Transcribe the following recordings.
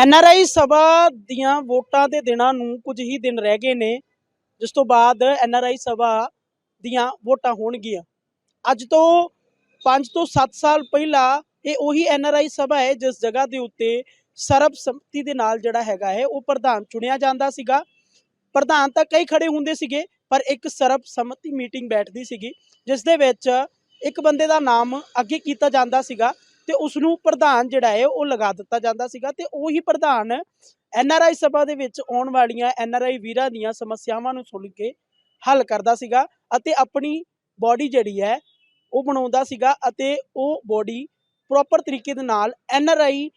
N R I ਸਭਾ ਦੀਆਂ ਵੋਟਾਂ ਦੇ ਦਿਨਾਂ ਨੂੰ ਕੁਝ ਹੀ ਦਿਨ ਰਹਿ ਗਏ ਨੇ, ਜਿਸ ਤੋਂ ਬਾਅਦ ਐੱਨ ਆਰ ਆਈ ਸਭਾ ਦੀਆਂ ਵੋਟਾਂ ਹੋਣਗੀਆਂ। ਅੱਜ ਤੋਂ 5 ਤੋਂ 7 ਸਾਲ ਪਹਿਲਾਂ ਇਹ ਉਹੀ ਐੱਨ ਆਰ ਆਈ ਸਭਾ ਹੈ, ਜਿਸ ਜਗ੍ਹਾ ਦੇ ਉੱਤੇ ਸਰਬਸੰਮਤੀ ਦੇ ਨਾਲ ਜਿਹੜਾ ਹੈਗਾ ਹੈ, ਉਹ ਪ੍ਰਧਾਨ ਚੁਣਿਆ ਜਾਂਦਾ ਸੀਗਾ। ਪ੍ਰਧਾਨ ਤਾਂ ਕਈ ਖੜੇ ਹੁੰਦੇ ਸੀਗੇ, ਪਰ ਇੱਕ ਸਰਬਸੰਮਤੀ ਮੀਟਿੰਗ ਬੈਠਦੀ ਸੀਗੀ, ਜਿਸ ਦੇ ਵਿੱਚ ਇੱਕ ਬੰਦੇ ਦਾ ਨਾਮ ਅੱਗੇ ਕੀਤਾ ਜਾਂਦਾ ਸੀਗਾ। ਤੇ ਉਸ ਨੂੰ ਪ੍ਰਧਾਨ ਜਿਹੜਾ ਹੈ ਉਹ ਲਗਾ ਦਿੱਤਾ ਜਾਂਦਾ ਸੀਗਾ ਤੇ ਉਹੀ ਪ੍ਰਧਾਨ ਐੱਨ ਆਰ ਆਈ ਸਭਾ ਦੇ ਵਿੱਚ ਆਉਣ ਵਾਲੀਆਂ ਐੱਨ ਆਰ ਆਈ ਵੀਰਾਂ ਦੀਆਂ ਸਮੱਸਿਆਵਾਂ ਨੂੰ ਸੁਣ ਕੇ ਹੱਲ ਕਰਦਾ ਸੀਗਾ ਅਤੇ ਆਪਣੀ ਬਾਡੀ ਜਿਹੜੀ ਹੈ ਉਹ ਬਣਾਉਂਦਾ ਸੀਗਾ ਅਤੇ ਉਹ ਬਾਡੀ ਪ੍ਰੋਪਰ ਤਰੀਕੇ ਦੇ ਨਾਲ ਐੱਨ ਆਰ ਆਈ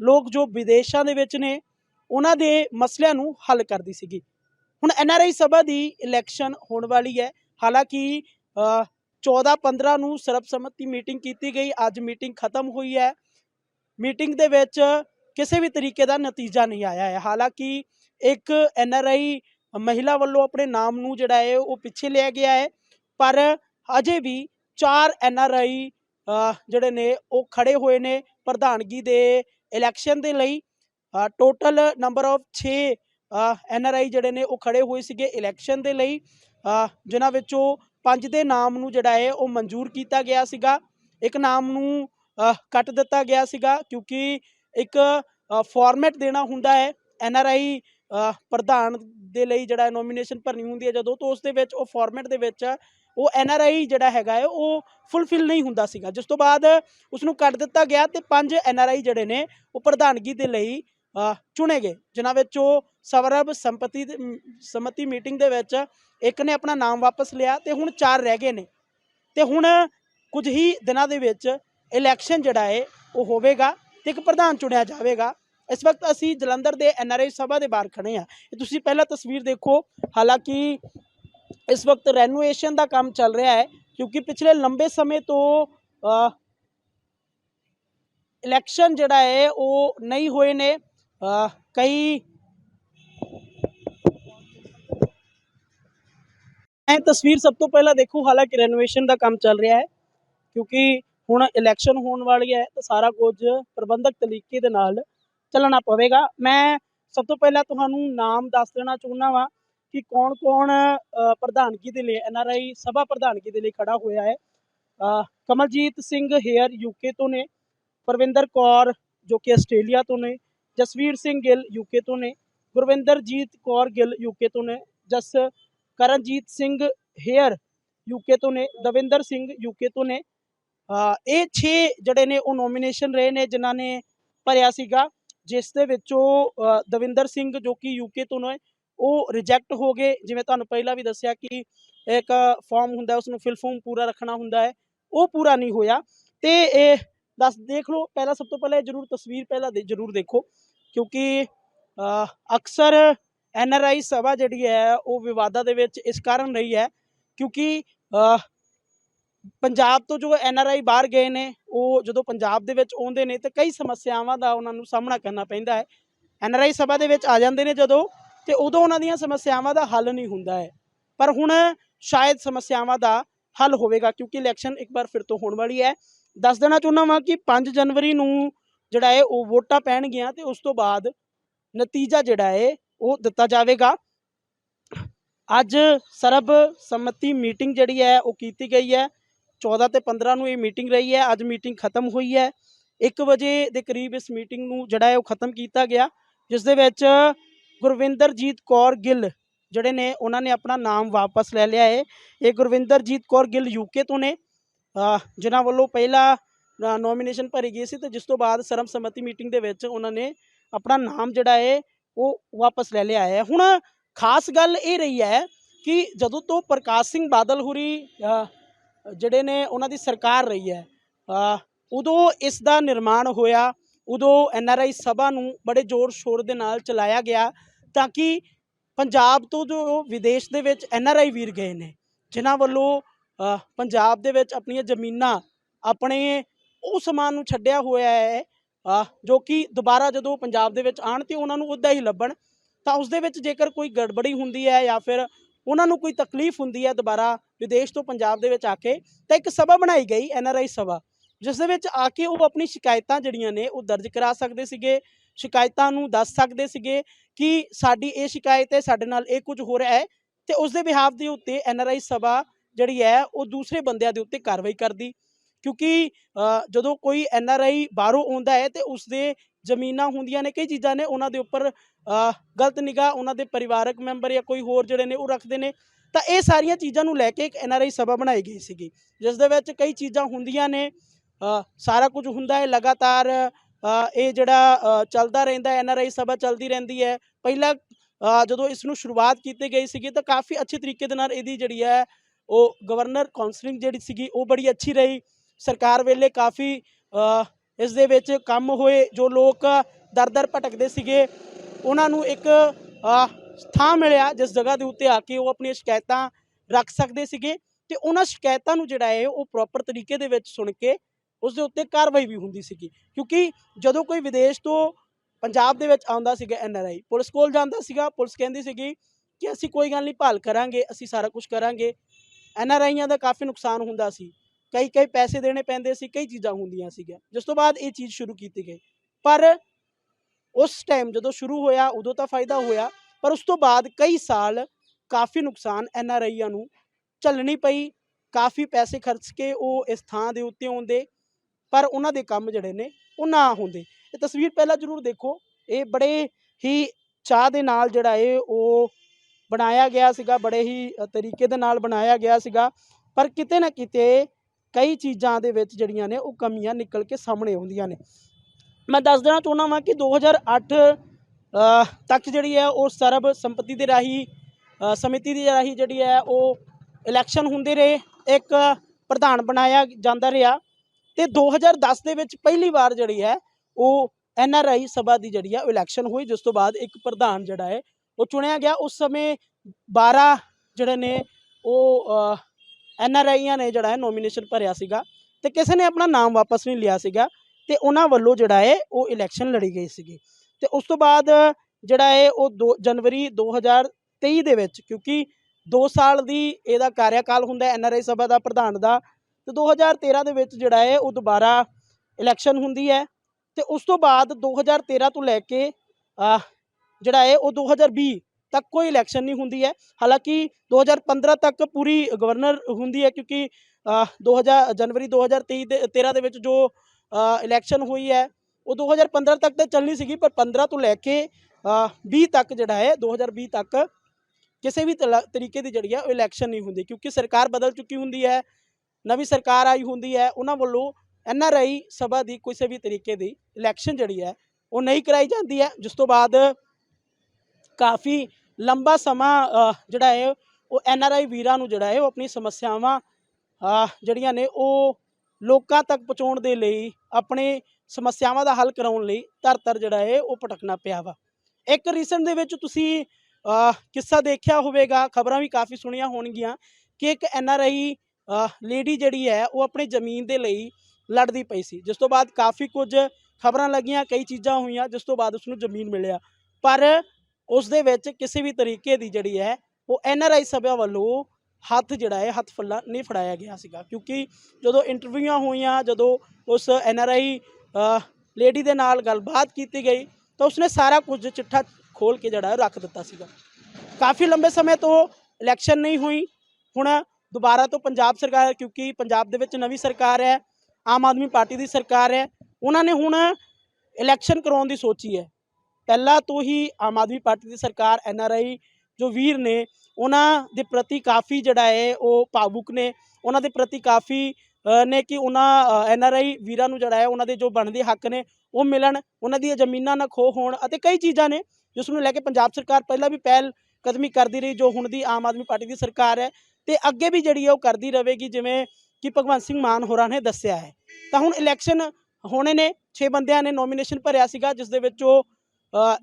ਲੋਕ ਜੋ ਵਿਦੇਸ਼ਾਂ ਦੇ ਵਿੱਚ ਨੇ, ਉਹਨਾਂ ਦੇ ਮਸਲਿਆਂ ਨੂੰ ਹੱਲ ਕਰਦੀ ਸੀਗੀ। ਹੁਣ ਐੱਨ ਆਰ ਆਈ ਸਭਾ ਦੀ ਇਲੈਕਸ਼ਨ ਹੋਣ ਵਾਲੀ ਹੈ। ਹਾਲਾਂਕਿ ਅ, 14 15 ਨੂੰ ਸਰਬਸੰਮਤੀ ਮੀਟਿੰਗ ਕੀਤੀ ਗਈ। ਅੱਜ ਮੀਟਿੰਗ ਖਤਮ ਹੋਈ ਹੈ। ਮੀਟਿੰਗ ਦੇ ਵਿੱਚ ਕਿਸੇ ਵੀ ਤਰੀਕੇ ਦਾ ਨਤੀਜਾ ਨਹੀਂ ਆਇਆ ਹੈ। ਹਾਲਾਂਕਿ ਇੱਕ ਐਨਆਰਆਈ ਮਹਿਲਾ ਵੱਲੋਂ ਆਪਣੇ ਨਾਮ ਨੂੰ ਜਿਹੜਾ ਹੈ ਉਹ ਪਿੱਛੇ ਲਿਆ ਗਿਆ ਹੈ। ਪਰ ਅਜੇ ਵੀ ਚਾਰ ਐਨਆਰਆਈ ਜਿਹੜੇ ਨੇ ਉਹ ਖੜੇ ਹੋਏ ਨੇ ਪ੍ਰਧਾਨਗੀ ਦੇ ਇਲੈਕਸ਼ਨ ਦੇ ਲਈ। ਟੋਟਲ ਨੰਬਰ ਆਫ 6 ਐਨਆਰਆਈ ਜਿਹੜੇ ਨੇ ਉਹ ਖੜੇ ਹੋਏ ਸੀਗੇ ਇਲੈਕਸ਼ਨ ਦੇ ਲਈ। ਜਿਨ੍ਹਾਂ ਵਿੱਚੋਂ ਪੰਜ ਦੇ ਨਾਮ ਨੂੰ ਜਿਹੜਾ ਹੈ ਉਹ ਮਨਜ਼ੂਰ ਕੀਤਾ ਗਿਆ ਸੀਗਾ। ਇੱਕ ਨਾਮ ਨੂੰ ਕੱਟ ਦਿੱਤਾ ਗਿਆ ਸੀਗਾ ਕਿਉਂਕਿ ਇੱਕ ਫਾਰਮੈਟ ਦੇਣਾ ਹੁੰਦਾ ਹੈ। ਐੱਨ ਆਰ ਆਈ ਪ੍ਰਧਾਨ ਦੇ ਲਈ ਜਿਹੜਾ ਨੋਮੀਨੇਸ਼ਨ ਭਰਨੀ ਹੁੰਦੀ ਹੈ ਜਦੋਂ, ਤੋਂ ਉਸ ਦੇ ਵਿੱਚ, ਉਹ ਫਾਰਮੈਟ ਦੇ ਵਿੱਚ ਉਹ ਐੱਨ ਆਰ ਆਈ ਜਿਹੜਾ ਹੈਗਾ ਹੈ, ਉਹ ਫੁੱਲਫਿਲ ਨਹੀਂ ਹੁੰਦਾ ਸੀਗਾ। ਜਿਸ ਤੋਂ ਬਾਅਦ ਉਸ ਨੂੰ ਕੱਟ ਦਿੱਤਾ ਗਿਆ ਤੇ ਪੰਜ ਐੱਨ ਆਰ ਆਈ ਜਿਹੜੇ ਨੇ, ਉਹ ਪ੍ਰਧਾਨਗੀ ਦੇ ਲਈ ਚੁਣੇ ਗਏ, ਜਿਨ੍ਹਾਂ ਵਿੱਚੋਂ ਸਵਰਬ ਸੰਪਤੀ ਦੇ- ਸੰਮਤੀ ਮੀਟਿੰਗ ਦੇ ਵਿੱਚ ਇੱਕ ਨੇ ਆਪਣਾ ਨਾਮ ਵਾਪਸ ਲਿਆ ਤੇ ਹੁਣ ਚਾਰ ਰਹਿ ਗਏ ਨੇ। ਤੇ ਹੁਣ ਕੁਝ ਹੀ ਦਿਨਾਂ ਦੇ ਵਿੱਚ ਇਲੈਕਸ਼ਨ ਜਿਹੜਾ ਹੈ ਉਹ ਹੋਵੇਗਾ ਤੇ ਇੱਕ ਪ੍ਰਧਾਨ ਚੁਣਿਆ ਜਾਵੇਗਾ। ਇਸ ਵਕਤ ਅਸੀਂ ਜਲੰਧਰ ਦੇ ਐਨਆਰਆਈ ਸਭਾ ਦੇ ਬਾਹਰ ਖੜੇ ਹਾਂ। ਤੁਸੀਂ ਪਹਿਲਾਂ ਤਸਵੀਰ ਦੇਖੋ, ਹਾਲਾਂਕਿ ਇਸ ਵਕਤ ਰੈਨੋਵੇਸ਼ਨ ਦਾ ਕੰਮ ਚੱਲ ਰਿਹਾ ਹੈ, ਕਿਉਂਕਿ ਪਿਛਲੇ ਲੰਬੇ ਸਮੇਂ ਤੋਂ ਇਲੈਕਸ਼ਨ ਜਿਹੜਾ ਹੈ ਉਹ ਨਹੀਂ ਹੋਏ ਨੇ। ਕਈ ਇਹ ਤਸਵੀਰ ਸਭ ਤੋਂ ਪਹਿਲਾਂ ਦੇਖੋ, ਹਾਲਾਂਕਿ ਰੈਨੋਵੇਸ਼ਨ ਦਾ ਕੰਮ ਚੱਲ ਰਿਹਾ ਹੈ, ਕਿਉਂਕਿ ਹੁਣ ਇਲੈਕਸ਼ਨ ਹੋਣ ਵਾਲੀ ਹੈ, ਤਾਂ ਸਾਰਾ ਕੁਝ ਪ੍ਰਬੰਧਕ ਤਰੀਕੇ ਦੇ ਨਾਲ ਚੱਲਣਾ ਪਵੇਗਾ। ਮੈਂ ਸਭ ਤੋਂ ਪਹਿਲਾਂ ਤੁਹਾਨੂੰ ਨਾਮ ਦੱਸ ਦੇਣਾ ਚਾਹੁੰਦਾ ਵਾਂ ਕਿ ਕੌਣ ਕੌਣ ਪ੍ਰਧਾਨਗੀ ਦੇ ਲਈ ਐਨਆਰਆਈ ਸਭਾ ਪ੍ਰਧਾਨਗੀ ਦੇ ਲਈ ਖੜਾ ਹੋਇਆ ਹੈ। ਕਮਲਜੀਤ ਸਿੰਘ ਹੇਅਰ ਯੂਕੇ ਤੋਂ ਨੇ, ਪਰਵਿੰਦਰ ਕੌਰ ਜੋ ਕਿ ਆਸਟ੍ਰੇਲੀਆ ਤੋਂ ਨੇ ਜਸਵੀਰ ਸਿੰਘ ਗਿੱਲ ਯੂਕੇ ਤੋਂ ਨੇ ਗੁਰਵਿੰਦਰਜੀਤ ਕੌਰ ਗਿੱਲ ਯੂਕੇ ਤੋਂ ਨੇ ਜਸ ਕਰਨਜੀਤ ਸਿੰਘ ਹੇਅਰ ਯੂਕੇ ਤੋਂ ਨੇ ਦਵਿੰਦਰ ਸਿੰਘ ਯੂਕੇ ਤੋਂ ਨੇ। ਇਹ 6 ਜਿਹੜੇ ਨੇ ਉਹ ਨੋਮੀਨੇਸ਼ਨ ਰਹੇ ਨੇ ਜਿਨ੍ਹਾਂ ਨੇ ਭਰਿਆ ਸੀਗਾ ਜਿਸ ਦੇ ਵਿੱਚੋਂ ਅ, ਦਵਿੰਦਰ ਸਿੰਘ ਜੋ ਕਿ ਯੂਕੇ ਤੋਂ ਨੇ ਉਹ ਰਿਜੈਕਟ ਹੋ ਗਏ। ਜਿਵੇਂ ਤੁਹਾਨੂੰ ਪਹਿਲਾਂ ਵੀ ਦੱਸਿਆ ਕਿ ਇੱਕ ਫਾਰਮ ਹੁੰਦਾ ਉਸ ਨੂੰ ਫਿਲ ਫਾਰਮ ਪੂਰਾ ਰੱਖਣਾ ਹੁੰਦਾ ਹੈ ਉਹ ਪੂਰਾ ਨਹੀਂ ਹੋਇਆ। ਤੇ ਇਹ ਦੱਸ ਦੇਖ ਲਓ ਪਹਿਲਾਂ ਸਭ ਤੋਂ ਪਹਿਲਾਂ ਇਹ ਜ਼ਰੂਰ ਤਸਵੀਰ ਪਹਿਲਾਂ ਦੇ ਜ਼ਰੂਰ ਦੇਖੋ। ਕਿਉਂਕਿ ਅਕਸਰ ਅ, ਆਰ ਆਈ ਸਭਾ ਜਿਹੜੀ ਹੈ ਉਹ ਵਿਵਾਦਾਂ ਦੇ ਵਿੱਚ ਇਸ ਕਾਰਨ ਰਹੀ ਹੈ ਕਿਉਂਕਿ ਪੰਜਾਬ ਤੋਂ ਜੋ ਐੱਨ ਆਰ ਆਈ ਬਾਹਰ ਗਏ ਨੇ ਉਹ ਜਦੋਂ ਪੰਜਾਬ ਦੇ ਵਿੱਚ ਆਉਂਦੇ ਨੇ ਤੇ ਕਈ ਸਮੱਸਿਆਵਾਂ ਦਾ ਉਹਨਾਂ ਨੂੰ ਸਾਹਮਣਾ ਕਰਨਾ ਪੈਂਦਾ ਹੈ। ਐੱਨ ਆਰ ਆਈ ਸਭਾ ਦੇ ਵਿੱਚ ਆ ਜਾਂਦੇ ਨੇ ਜਦੋਂ ਤੇ ਉਦੋਂ ਉਹਨਾਂ ਦੀਆਂ ਸਮੱਸਿਆਵਾਂ ਦਾ ਹੱਲ ਨਹੀਂ ਹੁੰਦਾ ਹੈ। ਪਰ ਹੁਣ ਸ਼ਾਇਦ ਸਮੱਸਿਆਵਾਂ ਦਾ ਹੱਲ ਹੋਵੇਗਾ ਕਿਉਂਕਿ ਇਲੈਕਸ਼ਨ ਇੱਕ ਵਾਰ ਫਿਰ ਤੋਂ ਹੋਣ ਵਾਲੀ ਹੈ। ਦੱਸ ਦੇਣਾ ਚਾਹੁੰਦਾ ਵਾਂ ਕਿ 5 ਜਨਵਰੀ ਨੂੰ ਜਿਹੜਾ ਹੈ ਉਹ ਵੋਟਾਂ ਪੈਣਗੀਆਂ ਤੇ ਉਸ ਤੋਂ ਬਾਅਦ ਨਤੀਜਾ ਜਿਹੜਾ ਹੈ ਉਹ ਦਿੱਤਾ ਜਾਵੇਗਾ। ਅੱਜ ਸਰਬ ਸੰਮਤੀ ਮੀਟਿੰਗ ਜਿਹੜੀ ਹੈ ਉਹ ਕੀਤੀ ਗਈ ਹੈ। 14 ਤੇ 15 ਨੂੰ ਇਹ ਮੀਟਿੰਗ ਰਹੀ ਹੈ। ਅੱਜ ਮੀਟਿੰਗ ਖਤਮ ਹੋਈ ਹੈ। 1 ਵਜੇ ਦੇ ਕਰੀਬ ਇਸ ਮੀਟਿੰਗ ਨੂੰ ਜਿਹੜਾ ਹੈ ਉਹ ਖਤਮ ਕੀਤਾ ਗਿਆ, ਜਿਸ ਦੇ ਵਿੱਚ ਗੁਰਵਿੰਦਰਜੀਤ ਕੌਰ ਗਿੱਲ ਜਿਹੜੇ ਨੇ, ਉਹਨਾਂ ਨੇ ਆਪਣਾ ਨਾਮ ਵਾਪਸ ਲੈ ਲਿਆ ਹੈ। ਇਹ ਗੁਰਵਿੰਦਰਜੀਤ ਕੌਰ ਗਿੱਲ ਯੂਕੇ ਤੋਂ ਨੇ। ਜਿਨ੍ਹਾਂ ਵੱਲੋਂ ਪਹਿਲਾ ਨੋਮੀਨੇਸ਼ਨ ਭਰੀ ਗਈ ਸੀ ਤੇ ਜਿਸ ਤੋਂ ਬਾਅਦ ਸਰਬਸੰਮਤੀ ਮੀਟਿੰਗ ਦੇ ਵਿੱਚ ਉਹਨਾਂ ਨੇ ਆਪਣਾ ਨਾਮ ਜਿਹੜਾ ਹੈ ਉਹ ਵਾਪਸ ਲੈ ਲਿਆ ਹੈ। ਹੁਣ ਖਾਸ ਗੱਲ ਇਹ ਰਹੀ ਹੈ ਕਿ ਜਦੋਂ ਤੋਂ ਪ੍ਰਕਾਸ਼ ਸਿੰਘ ਬਾਦਲ ਹੁਰੀ ਜਿਹੜੇ ਨੇ ਉਹਨਾਂ ਦੀ ਸਰਕਾਰ ਰਹੀ ਹੈ ਉਦੋਂ ਇਸ ਦਾ ਨਿਰਮਾਣ ਹੋਇਆ, ਉਦੋਂ ਐਨਆਰਆਈ ਸਭਾ ਨੂੰ ਬੜੇ ਜ਼ੋਰ ਸ਼ੋਰ ਦੇ ਨਾਲ ਚਲਾਇਆ ਗਿਆ ਤਾਂ ਕਿ ਪੰਜਾਬ ਤੋਂ ਜੋ ਵਿਦੇਸ਼ ਦੇ ਵਿੱਚ ਐਨਆਰਆਈ ਵੀਰ ਗਏ ਨੇ, ਜਿਨ੍ਹਾਂ ਵੱਲੋਂ ਪੰਜਾਬ ਦੇ ਵਿੱਚ ਆਪਣੀਆਂ ਜ਼ਮੀਨਾਂ ਆਪਣੇ ਉਹ ਸਮਾਨ ਨੂੰ ਛੱਡਿਆ ਹੋਇਆ ਹੈ ਜੋ ਕਿ ਦੁਬਾਰਾ ਜਦੋਂ ਪੰਜਾਬ ਦੇ ਵਿੱਚ ਆਣ ਤੇ ਉਹਨਾਂ ਨੂੰ ਉੱਦਾਂ ਹੀ ਲੱਭਣ, ਤਾਂ ਉਸ ਦੇ ਵਿੱਚ ਜੇਕਰ ਕੋਈ ਗੜਬੜੀ ਹੁੰਦੀ ਹੈ ਜਾਂ ਫਿਰ ਉਹਨਾਂ ਨੂੰ ਕੋਈ ਤਕਲੀਫ ਹੁੰਦੀ ਹੈ ਦੁਬਾਰਾ ਵਿਦੇਸ਼ ਤੋਂ ਪੰਜਾਬ ਦੇ ਵਿੱਚ ਆ ਕੇ, ਤਾਂ ਇੱਕ ਸਭਾ ਬਣਾਈ ਗਈ, ਐੱਨ ਆਰ ਆਈ ਸਭਾ, ਜਿਸ ਦੇ ਵਿੱਚ ਆ ਕੇ ਉਹ ਆਪਣੀ ਸ਼ਿਕਾਇਤਾਂ ਜਿਹੜੀਆਂ ਨੇ ਉਹ ਦਰਜ ਕਰਾ ਸਕਦੇ ਸੀਗੇ, ਸ਼ਿਕਾਇਤਾਂ ਨੂੰ ਦੱਸ ਸਕਦੇ ਸੀਗੇ ਕਿ ਸਾਡੀ ਇਹ ਸ਼ਿਕਾਇਤ ਹੈ, ਸਾਡੇ ਨਾਲ ਇਹ ਕੁਝ ਹੋ ਰਿਹਾ ਹੈ, ਤੇ ਉਸ ਦੇ ਬਿਹਾਫ ਦੇ ਉੱਤੇ ਆਈ ਸਭਾ ਜਿਹੜੀ ਹੈ ਉਹ ਦੂਸਰੇ ਬੰਦਿਆਂ ਦੇ ਉੱਤੇ ਕਾਰਵਾਈ ਕਰਦੀ। ਕਿਉਂਕਿ ਜਦੋਂ ਕੋਈ ਐੱਨ ਆਰ ਆਈ ਬਾਹਰੋਂ ਆਉਂਦਾ ਹੈ ਤੇ ਉਸਦੇ ਜ਼ਮੀਨਾਂ ਹੁੰਦੀਆਂ ਨੇ, ਕਈ ਚੀਜ਼ਾਂ ਨੇ ਉਹਨਾਂ ਦੇ ਉੱਪਰ ਗਲਤ ਨਿਗਾਹ ਉਹਨਾਂ ਦੇ ਪਰਿਵਾਰਕ ਮੈਂਬਰ ਜਾਂ ਕੋਈ ਹੋਰ ਜਿਹੜੇ ਨੇ ਉਹ ਰੱਖਦੇ ਨੇ। ਤਾਂ ਇਹ ਸਾਰੀਆਂ ਚੀਜ਼ਾਂ ਨੂੰ ਲੈ ਕੇ ਇੱਕ ਐੱਨ ਆਰ ਆਈ ਸਭਾ ਬਣਾਈ ਗਈ ਸੀਗੀ, ਜਿਸ ਦੇ ਵਿੱਚ ਕਈ ਚੀਜ਼ਾਂ ਹੁੰਦੀਆਂ ਨੇ ਸਾਰਾ ਕੁਝ ਹੁੰਦਾ ਹੈ ਲਗਾਤਾਰ ਇਹ ਜਿਹੜਾ ਚੱਲਦਾ ਰਹਿੰਦਾ ਐੱਨ ਆਰ ਆਈ ਸਭਾ ਚੱਲਦੀ ਰਹਿੰਦੀ ਹੈ। ਪਹਿਲਾਂ ਜਦੋਂ ਇਸ ਨੂੰ ਸ਼ੁਰੂਆਤ ਕੀਤੀ ਗਈ ਸੀਗੀ ਤਾਂ ਕਾਫੀ ਅੱਛੇ ਤਰੀਕੇ ਦੇ ਨਾਲ ਇਹਦੀ ਜਿਹੜੀ ਹੈ, ਉਹ ਗਵਰਨਰ ਕਾਉਂਸਲਿੰਗ ਜਿਹੜੀ ਸੀਗੀ ਉਹ ਬੜੀ ਅੱਛੀ ਰਹੀ। ਸਰਕਾਰ ਵੇਲੇ ਕਾਫੀ ਇਸ ਦੇ ਵਿੱਚ ਕੰਮ ਹੋਏ, ਜੋ ਲੋਕ ਦਰ ਦਰ ਭਟਕਦੇ ਸੀਗੇ। ਉਹਨਾਂ ਨੂੰ ਇੱਕ ਥਾਂ ਮਿਲਿਆ ਜਿਸ ਜਗ੍ਹਾ ਦੇ ਉੱਤੇ ਆ ਕੇ ਉਹ ਆਪਣੀਆਂ ਸ਼ਿਕਾਇਤਾਂ ਰੱਖ ਸਕਦੇ ਸੀਗੇ ਤੇ ਉਹਨਾਂ ਸ਼ਿਕਾਇਤਾਂ ਨੂੰ ਜਿਹੜਾ ਹੈ ਉਹ ਪ੍ਰੋਪਰ ਤਰੀਕੇ ਦੇ ਵਿੱਚ ਸੁਣ ਕੇ ਉਸ ਦੇ ਉੱਤੇ ਕਾਰਵਾਈ ਵੀ ਹੁੰਦੀ ਸੀਗੀ। ਕਿਉਂਕਿ ਜਦੋਂ ਕੋਈ ਵਿਦੇਸ਼ ਤੋਂ ਪੰਜਾਬ ਦੇ ਵਿੱਚ ਆਉਂਦਾ ਸੀਗਾ ਐਨਆਰਆਈ ਪੁਲਿਸ ਕੋਲ ਜਾਂਦਾ ਸੀਗਾ, ਪੁਲਿਸ ਕਹਿੰਦੀ ਸੀਗੀ ਕਿ ਅਸੀਂ ਕੋਈ ਗੱਲ ਨਹੀਂ, ਭਾਲ ਕਰਾਂਗੇ, ਅਸੀਂ ਸਾਰਾ ਕੁਝ ਕਰਾਂਗੇ। ਐਨਆਰਆਈਆਂ ਦਾ ਕਾਫੀ ਨੁਕਸਾਨ ਹੁੰਦਾ ਸੀ। ਕਈ ਕਈ ਪੈਸੇ ਦੇਣੇ ਪੈਂਦੇ ਸੀ, ਕਈ ਚੀਜ਼ਾਂ ਹੁੰਦੀਆਂ ਸੀਗੀਆਂ। ਜਿਸ ਤੋਂ ਬਾਅਦ ਇਹ ਚੀਜ਼ ਸ਼ੁਰੂ ਕੀਤੀ ਗਈ। ਪਰ ਉਸ ਟਾਈਮ ਜਦੋਂ ਸ਼ੁਰੂ ਹੋਇਆ, ਉਦੋਂ ਤਾਂ ਫਾਇਦਾ ਹੋਇਆ। ਪਰ ਉਸ ਤੋਂ ਬਾਅਦ ਕਈ ਸਾਲ ਕਾਫੀ ਨੁਕਸਾਨ ਐੱਨ ਆਰ ਆਈਆਂ ਨੂੰ ਝੱਲਣੀ ਪਈ। ਕਾਫੀ ਪੈਸੇ ਖਰਚ ਕੇ ਉਹ ਇਸ ਥਾਂ ਦੇ ਉੱਤੇ ਆਉਂਦੇ। ਪਰ ਉਹਨਾਂ ਦੇ ਕੰਮ ਜਿਹੜੇ ਨੇ, ਉਹ ਨਾ ਹੁੰਦੇ। ਇਹ ਤਸਵੀਰ ਪਹਿਲਾਂ ਜ਼ਰੂਰ ਦੇਖੋ। ਇਹ ਬੜੇ ਹੀ ਚਾਹ ਦੇ ਨਾਲ ਜਿਹੜਾ ਇਹ ਉਹ ਬਣਾਇਆ ਗਿਆ ਸੀਗਾ। ਬੜੇ ਹੀ ਤਰੀਕੇ ਦੇ ਨਾਲ ਬਣਾਇਆ ਗਿਆ ਸੀਗਾ। ਪਰ ਕਿਤੇ ਨਾ ਕਿਤੇ ਕਈ ਚੀਜ਼ਾਂ ਦੇ ਵਿੱਚ ਜਿਹੜੀਆਂ ਨੇ ਉਹ ਕਮੀਆਂ ਨਿਕਲ ਕੇ ਸਾਹਮਣੇ ਆਉਂਦੀਆਂ ਨੇ। ਮੈਂ ਦੱਸ ਦੇਣਾ ਚਾਹੁੰਦਾ ਵਾਂ ਕਿ 2008 ਅ, ਤੱਕ ਜਿਹੜੀ ਹੈ ਉਹ ਸਰਬ ਸੰਪਤੀ ਦੇ ਰਾਹੀਂ ਸਮਿਤੀ ਦੇ ਰਾਹੀਂ ਜਿਹੜੀ ਹੈ ਉਹ ਇਲੈਕਸ਼ਨ ਹੁੰਦੇ ਰਹੇ ਇੱਕ ਪ੍ਰਧਾਨ ਬਣਾਇਆ ਜਾਂਦਾ ਰਿਹਾ। ਤੇ 2010 ਦੇ ਵਿੱਚ ਪਹਿਲੀ ਵਾਰ ਜਿਹੜੀ ਹੈ ਉਹ ਐੱਨ ਆਰ ਆਈ ਸਭਾ ਦੀ ਜਿਹੜੀ ਹੈ ਉਹ ਇਲੈਕਸ਼ਨ ਹੋਈ ਜਿਸ ਤੋਂ ਬਾਅਦ ਇੱਕ ਪ੍ਰਧਾਨ ਜਿਹੜਾ ਹੈ ਉਹ ਚੁਣਿਆ ਗਿਆ। ਉਸ ਸਮੇਂ 12 ਜਿਹੜੇ ਨੇ ਉਹ ਐੱਨ ਆਰ ਆਈਆਂ ਨੇ ਜਿਹੜਾ ਹੈ ਨੋਮੀਨੇਸ਼ਨ ਭਰਿਆ ਸੀਗਾ ਤੇ ਕਿਸੇ ਨੇ ਆਪਣਾ ਨਾਮ ਵਾਪਸ ਨਹੀਂ ਲਿਆ ਸੀਗਾ ਤੇ ਉਹਨਾਂ ਵੱਲੋਂ ਜਿਹੜਾ ਹੈ ਉਹ ਇਲੈਕਸ਼ਨ ਲੜੀ ਗਈ ਸੀਗੀ। ਤੇ ਉਸ ਤੋਂ ਬਾਅਦ ਜਿਹੜਾ ਹੈ ਉਹ 2 ਜਨਵਰੀ 2023 ਦੇ ਵਿੱਚ, ਕਿਉਂਕਿ 2 ਸਾਲ ਦੀ ਇਹਦਾ ਕਾਰਿਆਕਾਲ ਹੁੰਦਾ ਐੱਨ ਆਰ ਆਈ ਸਭਾ ਦਾ, ਪ੍ਰਧਾਨ ਦਾ, ਤੇ 2013 ਦੇ ਵਿੱਚ ਜਿਹੜਾ ਹੈ ਉਹ ਦੁਬਾਰਾ ਇਲੈਕਸ਼ਨ ਹੁੰਦੀ ਹੈ। ਤੇ ਉਸ ਤੋਂ ਬਾਅਦ 2013 ਤੋਂ ਲੈ ਕੇ ਜਿਹੜਾ ਹੈ ਉਹ 2020 ਤੱਕ ਕੋਈ ਇਲੈਕਸ਼ਨ ਨਹੀਂ ਹੁੰਦੀ ਹੈ। ਹਾਲਾਂਕਿ 2015 ਤੱਕ ਪੂਰੀ ਗਵਰਨਰ ਹੁੰਦੀ ਹੈ ਕਿਉਂਕਿ ਅਹ, 2000 ਜਨਵਰੀ 2023 ਦੇ 13 ਦੇ ਵਿੱਚ ਜੋ ਇਲੈਕਸ਼ਨ ਹੋਈ ਹੈ ਉਹ 2015 ਤੱਕ ਤੇ ਚੱਲਣੀ ਸੀਗੀ ਪਰ 15 ਤੋਂ ਲੈ ਕੇ ਅਹ, 20 ਤੱਕ ਜਿਹੜਾ ਹੈ 2020 ਤੱਕ ਕਿਸੇ ਵੀ ਤਲਾ- ਤਰੀਕੇ ਦੀ ਜਿਹੜੀ ਹੈ ਉਹ ਇਲੈਕਸ਼ਨ ਨਹੀਂ ਹੁੰਦੀ। ਕਿਉਂਕਿ ਸਰਕਾਰ ਬਦਲ ਚੁੱਕੀ ਹੁੰਦੀ ਹੈ ਨਵੀਂ ਸਰਕਾਰ ਆਈ ਹੁੰਦੀ ਹੈ ਉਹਨਾਂ ਵੱਲੋਂ ਐਨਆਰਆਈ ਸਭਾ ਦੀ ਕਿਸੇ ਵੀ ਤਰੀਕੇ ਦੀ ਇਲੈਕਸ਼ਨ ਜਿਹੜੀ ਹੈ ਉਹ ਨਹੀਂ ਕਰਾਈ ਜਾਂਦੀ ਹੈ ਜਿਸ ਤੋਂ ਬਾਅਦ ਕਾਫੀ ਲੰਬਾ ਸਮਾਂ ਜਿਹੜਾ ਹੈ, ਉਹ ਐੱਨ ਆਰ ਆਈ ਵੀਰਾਂ ਨੂੰ ਜਿਹੜਾ ਹੈ, ਉਹ ਆਪਣੀ ਸਮੱਸਿਆਵਾਂ ਜਿਹੜੀਆਂ ਨੇ, ਉਹ ਲੋਕਾਂ ਤੱਕ ਪਹੁੰਚਾਉਣ ਦੇ ਲਈ, ਆਪਣੇ ਸਮੱਸਿਆਵਾਂ ਦਾ ਹੱਲ ਕਰਾਉਣ ਲਈ ਧਰ ਧਰ ਜਿਹੜਾ ਹੈ, ਉਹ ਭਟਕਣਾ ਪਿਆ ਵਾ। ਇੱਕ ਰੀਸੈਂਟ ਦੇ ਵਿੱਚ ਤੁਸੀਂ ਕਿੱਸਾ ਦੇਖਿਆ ਹੋਵੇਗਾ, ਖਬਰਾਂ ਵੀ ਕਾਫੀ ਸੁਣੀਆਂ ਹੋਣਗੀਆਂ ਕਿ ਇੱਕ ਐੱਨ ਆਰ ਆਈ ਲੇਡੀ ਜਿਹੜੀ ਹੈ, ਉਹ ਆਪਣੀ ਜ਼ਮੀਨ ਦੇ ਲਈ ਲੜਦੀ ਪਈ ਸੀ। ਜਿਸ ਤੋਂ ਬਾਅਦ ਕਾਫੀ ਕੁਝ ਖਬਰਾਂ ਲੱਗੀਆਂ, ਕਈ ਚੀਜ਼ਾਂ ਹੋਈਆਂ, ਜਿਸ ਤੋਂ ਬਾਅਦ ਉਸ ਨੂੰ ਜ਼ਮੀਨ ਮਿਲਿਆ। ਪਰ ਉਸ ਦੇ ਵਿੱਚ ਕਿਸੇ ਵੀ ਤਰੀਕੇ ਦੀ ਜਿਹੜੀ ਹੈ, ਉਹ ਐੱਨ ਆਰ ਆਈ ਸਭਾ ਵੱਲੋਂ ਹੱਥ ਜਿਹੜਾ ਹੈ, ਹੱਥ ਫੱਲਾ ਨਹੀਂ ਫੜਾਇਆ ਗਿਆ ਸੀਗਾ। ਕਿਉਂਕਿ ਜਦੋਂ ਇੰਟਰਵਿਊਆਂ ਹੋਈਆਂ, ਜਦੋਂ ਉਸ ਐੱਨ ਆਰ ਆਈ ਲੇਡੀ ਦੇ ਨਾਲ ਗੱਲਬਾਤ ਕੀਤੀ ਗਈ, ਤਾਂ ਉਸਨੇ ਸਾਰਾ ਕੁਝ ਚਿੱਠਾ ਖੋਲ ਕੇ ਜਿਹੜਾ ਰੱਖ ਦਿੱਤਾ ਸੀਗਾ। ਕਾਫੀ ਲੰਬੇ ਸਮੇਂ ਤੋਂ ਇਲੈਕਸ਼ਨ ਨਹੀਂ ਹੋਈ। ਹੁਣ ਦੁਬਾਰਾ ਤੋਂ ਪੰਜਾਬ ਸਰਕਾਰ ਕਿਉਂਕਿ ਪੰਜਾਬ ਦੇ ਵਿੱਚ ਨਵੀਂ ਸਰਕਾਰ ਹੈ, ਆਮ ਆਦਮੀ ਪਾਰਟੀ ਦੀ ਸਰਕਾਰ ਹੈ। ਉਹਨਾਂ ਨੇ ਹੁਣ ਇਲੈਕਸ਼ਨ ਕਰਾਉਣ ਦੀ ਸੋਚੀ ਹੈ। ਪਹਿਲਾਂ ਤੋਂ ਹੀ ਆਮ ਆਦਮੀ ਪਾਰਟੀ ਦੀ ਸਰਕਾਰ, ਐੱਨ ਆਰ ਆਈ ਜੋ ਵੀਰ ਨੇ, ਉਹਨਾਂ ਦੇ ਪ੍ਰਤੀ ਕਾਫੀ ਜਿਹੜਾ ਹੈ ਉਹ ਭਾਵੁਕ ਨੇ। ਉਹਨਾਂ ਦੇ ਪ੍ਰਤੀ ਕਾਫੀ ਨੇ ਕਿ ਉਹਨਾਂ ਐੱਨ ਆਰ ਆਈ ਵੀਰਾਂ ਨੂੰ ਜਿਹੜਾ ਹੈ ਉਹਨਾਂ ਦੇ ਜੋ ਬਣਦੇ ਹੱਕ ਨੇ, ਉਹ ਮਿਲਣ, ਉਹਨਾਂ ਦੀਆਂ ਜ਼ਮੀਨਾਂ ਨਾ ਖੋਹ ਹੋਣ ਅਤੇ ਕਈ ਚੀਜ਼ਾਂ ਨੇ ਜਿਸ ਨੂੰ ਲੈ ਕੇ ਪੰਜਾਬ ਸਰਕਾਰ ਪਹਿਲਾਂ ਵੀ ਪਹਿਲ ਕਦਮੀ ਕਰਦੀ ਰਹੀ, ਜੋ ਹੁਣ ਦੀ ਆਮ ਆਦਮੀ ਪਾਰਟੀ ਦੀ ਸਰਕਾਰ ਹੈ ਤੇ ਅੱਗੇ ਵੀ ਜਿਹੜੀ ਹੈ ਉਹ ਕਰਦੀ ਰਹੇਗੀ, ਜਿਵੇਂ ਕਿ ਭਗਵੰਤ ਸਿੰਘ ਮਾਨ ਹੋਰਾਂ ਨੇ ਦੱਸਿਆ ਹੈ। ਤਾਂ ਹੁਣ ਇਲੈਕਸ਼ਨ ਹੋਣੇ ਨੇ 6 ਬੰਦਿਆਂ ਨੇ ਨੋਮੀਨੇਸ਼ਨ ਭਰਿਆ ਸੀਗਾ, ਜਿਸ ਦੇ ਵਿੱਚ ਉਹ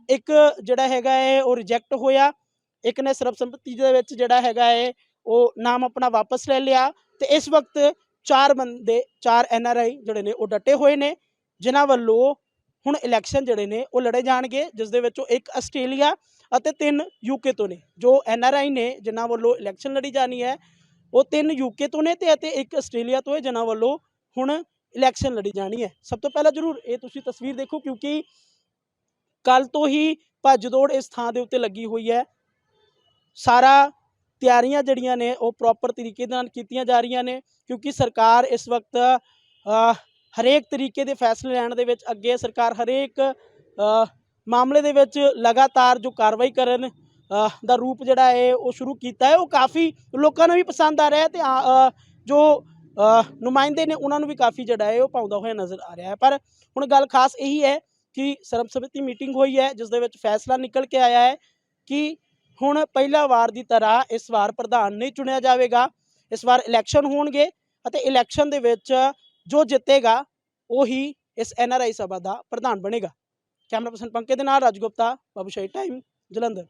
ਇੱਕ ਜਿਹੜਾ ਹੈਗਾ ਹੈ ਉਹ ਰਿਜੈਕਟ ਹੋਇਆ। ਇੱਕ ਨੇ ਸਰਬਸੰਮਤੀ ਦੇ ਵਿੱਚ ਜਿਹੜਾ ਹੈਗਾ ਹੈ ਉਹ ਨਾਮ ਆਪਣਾ ਵਾਪਸ ਲੈ ਲਿਆ ਤੇ ਇਸ ਵਕਤ ਚਾਰ ਬੰਦੇ, ਚਾਰ ਐੱਨ ਆਰ ਆਈ ਜਿਹੜੇ ਨੇ, ਉਹ ਡਟੇ ਹੋਏ ਨੇ, ਜਿਨ੍ਹਾਂ ਵੱਲੋਂ ਹੁਣ ਇਲੈਕਸ਼ਨ ਜਿਹੜੇ ਨੇ, ਉਹ ਲੜੇ ਜਾਣਗੇ, ਜਿਸ ਦੇ ਵਿੱਚੋਂ ਇੱਕ ਆਸਟ੍ਰੇਲੀਆ ਅਤੇ ਤਿੰਨ ਯੂਕੇ ਤੋਂ ਨੇ। ਜੋ ਐੱਨ ਆਰ ਆਈ ਨੇ, ਜਿਨ੍ਹਾਂ ਵੱਲੋਂ ਇਲੈਕਸ਼ਨ ਲੜੀ ਜਾਣੀ ਹੈ, ਉਹ ਤਿੰਨ ਯੂਕੇ ਤੋਂ ਨੇ ਤੇ ਅਤੇ ਇੱਕ ਆਸਟ੍ਰੇਲੀਆ ਤੋਂ ਹੈ, ਜਿਨ੍ਹਾਂ ਵੱਲੋਂ ਹੁਣ ਇਲੈਕਸ਼ਨ ਲੜੀ ਜਾਣੀ ਹੈ। ਸਭ ਤੋਂ ਪਹਿਲਾਂ ਜ਼ਰੂਰ ਇਹ ਤੁਸੀਂ ਤਸਵੀਰ ਦੇਖੋ, ਕਿਉਂਕਿ ਕੱਲ ਤੋਂ ਹੀ ਭੱਜ ਦੌੜ ਇਸ ਥਾਂ ਦੇ ਉੱਤੇ ਲੱਗੀ ਹੋਈ ਹੈ। ਸਾਰਾ ਤਿਆਰੀਆਂ ਜਿਹੜੀਆਂ ਨੇ ਉਹ ਪ੍ਰੋਪਰ ਤਰੀਕੇ ਨਾਲ ਕੀਤੀਆਂ ਜਾ ਰਹੀਆਂ ਨੇ ਕਿਉਂਕਿ ਸਰਕਾਰ ਇਸ ਵਕਤ ਹਰੇਕ ਤਰੀਕੇ ਦੇ ਫੈਸਲੇ ਲੈਣ ਦੇ ਵਿੱਚ ਅੱਗੇ ਸਰਕਾਰ ਹਰੇਕ ਮਾਮਲੇ ਦੇ ਵਿੱਚ ਲਗਾਤਾਰ ਜੋ ਕਾਰਵਾਈ ਕਰਨ ਦਾ ਰੂਪ ਜਿਹੜਾ ਹੈ ਉਹ ਸ਼ੁਰੂ ਕੀਤਾ ਹੈ। ਉਹ ਕਾਫੀ ਲੋਕਾਂ ਨੂੰ ਵੀ ਪਸੰਦ ਆ ਰਿਹਾ ਹੈ ਤੇ ਆ, ਜੋ ਨੁਮਾਇੰਦੇ ਨੇ ਉਹਨਾਂ ਨੂੰ ਵੀ ਕਾਫੀ ਜਿਹੜਾ ਹੈ ਉਹ ਪਾਉਂਦਾ ਹੋਇਆ ਨਜ਼ਰ ਆ ਰਿਹਾ ਹੈ। ਪਰ ਹੁਣ ਗੱਲ ਖਾਸ ਇਹੀ ਹੈ ਕਿ ਸਰਬਸਮਿਤੀ ਮੀਟਿੰਗ ਹੋਈ ਹੈ, ਜਿਸ ਦੇ ਵਿੱਚ ਫੈਸਲਾ ਨਿਕਲ ਕੇ ਆਇਆ ਹੈ ਕਿ ਹੁਣ ਪਹਿਲਾ ਵਾਰ ਦੀ ਤਰ੍ਹਾਂ ਇਸ ਵਾਰ ਪ੍ਰਧਾਨ ਨਹੀਂ ਚੁਣਿਆ ਜਾਵੇਗਾ। ਇਸ ਵਾਰ ਇਲੈਕਸ਼ਨ ਹੋਣਗੇ ਅਤੇ ਇਲੈਕਸ਼ਨ ਦੇ ਵਿੱਚ ਜੋ ਜਿੱਤੇਗਾ, ਉਹੀ ਇਸ ਐਨਆਰਆਈ ਸਭਾ ਦਾ ਪ੍ਰਧਾਨ ਬਣੇਗਾ। ਕੈਮਰਾ ਪਰਸਨ ਪੰਕਜ ਦੇ ਨਾਲ ਰਾਜ ਗੁਪਤਾ, ਬਾਬੂ ਸ਼ਾਹੀ ਟਾਈਮ, ਜਲੰਧਰ।